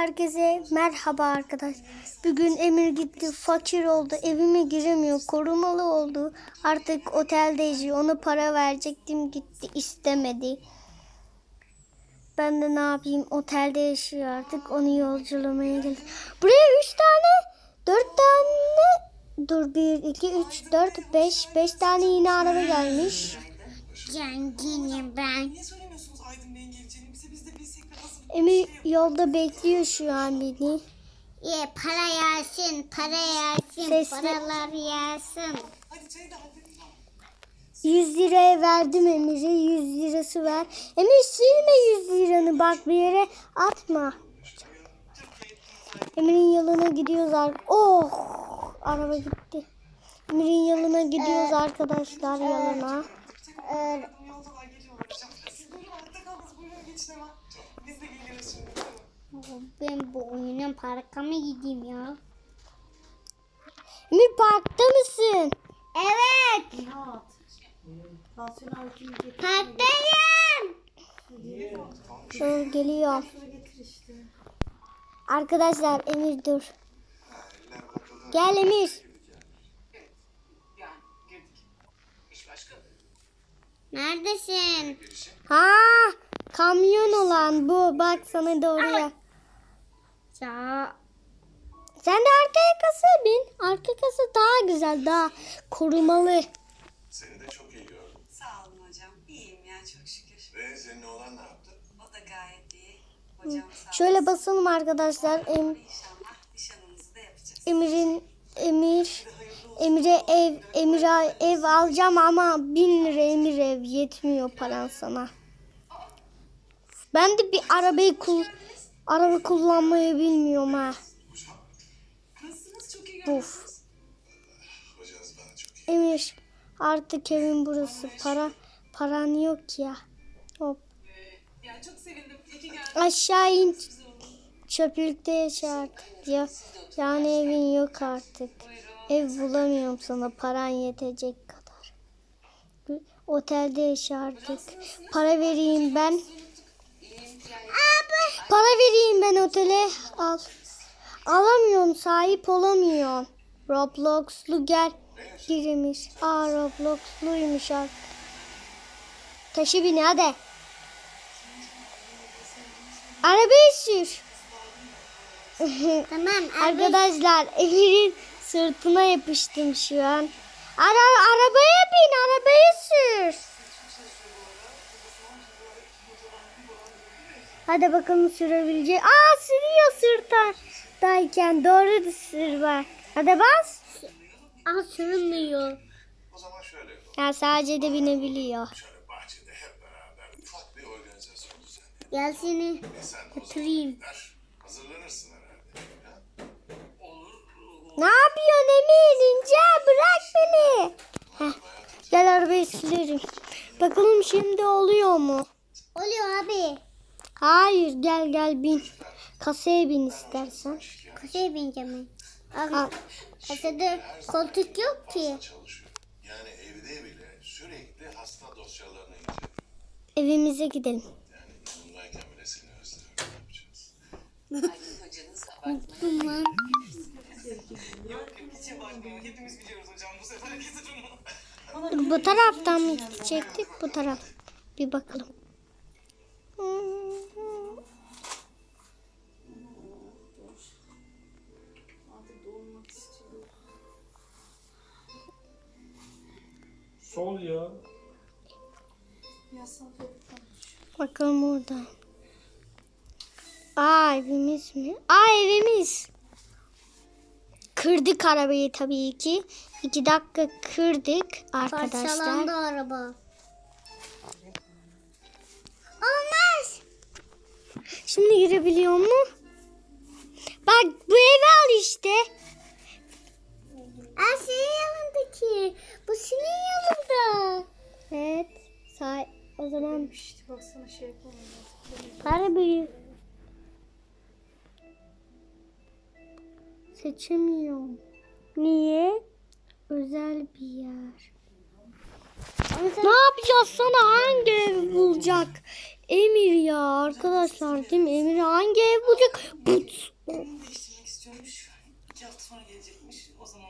Herkese merhaba arkadaş. Bugün Emir gitti, fakir oldu, evime giremiyor, korumalı oldu. Artık otelde yaşıyor. Ona para verecektim, gitti, istemedi. Ben de ne yapayım, otelde yaşıyor artık. Onu yolculamaya geldim. Buraya üç tane, dört tane, dur bir, iki, üç, dört, beş, beş tane yine araba gelmiş. Zenginim ben. Niye söylemiyorsunuz Aydın Bey'in geleceğini bize? Biz de Emir yolda bekliyor şu an beni. Ye para yersin, para yersin, Sesli- paralar halledin. 100 liraya verdim Emir'e 100 lirası ver. Emir silme 100 liranı bak bir yere atma. Emir'in yoluna gidiyoruz. ar- Oh! Araba gitti. Emir'in yoluna gidiyoruz arkadaşlar yoluna. Ben bu oyunun parka mı gideyim ya? Emir parkta mısın? Evet. Parktayım. Dur geliyor. Arkadaşlar Emir dur. Gel Emir. Neredesin? Ha kamyon olan bu. Bak sana doğru ya. Sen de arkaya kasa bin. Arka kasa daha güzel, daha korumalı. Seni de çok iyi gördüm. Sağ olun hocam. İyiyim ya çok şükür. Ve senin oğlan ne yaptı? O da gayet iyi. Hocam sağ Şöyle basalım arkadaşlar. Em, İnşallah nişanımızı da yapacağız. Emir'in Emir Emir'e ev Emir'e ev alacağım ama bin lira Emir ev yetmiyor paran sana. Ben de bir arabayı kul araba kullanmayı bilmiyorum ha. Buf. Hocanız bana çok iyi. Emir artık evin burası. Para paran yok ya. Hop. Yani çok sevindim. İyi ki geldin. Aşağı in. Çöplükte yaşa artık. Ya, yani evin yok artık. Ev bulamıyorum sana. Paran yetecek kadar. Otelde yaşa artık. Para vereyim ben. Para vereyim ben otele. Al. Alamıyorum. Sahip olamıyorum. Roblox'lu gel. Girmiş. Aa Roblox'luymuş artık. Taşı bini hadi. Arabayı sür. tamam. Arkadaşlar Emir'in sırtına yapıştım şu an. Ara arabaya bin, arabaya sür. Hadi bakalım sürebilecek. Aa sürüyor sırtadayken. Doğru da sür bak. Hadi bas. Aa sürünmüyor. O zaman şöyle yapalım. Ya sadece de binebiliyor. Şöyle bahçede hep beraber ufak bir organizasyon düzenleyelim. Gel seni götüreyim. hazırlanırsın herhalde. Ha? Ne yapıyorsun Emir? İnce bırak beni. Heh, Gel arabayı silerim. Bakalım şimdi oluyor mu? Oluyor abi. Hayır gel gel bin. Kasaya bin istersen. Kasaya bineceğim ben. Al. Kasada koltuk yok ki. Yani evde bile sürekli hasta dosyalarını inceliyor. Evimize gidelim. Yani yanımdayken bile seni özlüyorum. Ne yapacağız? Duman. Yok yok hiç bakmıyor. Hepimiz biliyoruz hocam bu. Dur, bu taraftan mı gidecektik? Bu taraf. Bir bakalım. Sol ya. Bakalım orada. Aa evimiz mi? Aa evimiz. Kırdık arabayı tabii ki. İki dakika kırdık arkadaşlar. Parçalandı araba. Olmaz. Şimdi girebiliyor mu? O zaman İşte baksana şey yapamam. para büyük. Seçemiyorum. Niye? Özel bir yer. Ne yapacağız sana hangi ev bulacak? Emir ya arkadaşlar değil mi? Emir hangi ev bulacak? Değiştirmek istiyormuş. İki hafta sonra gelecekmiş. O zaman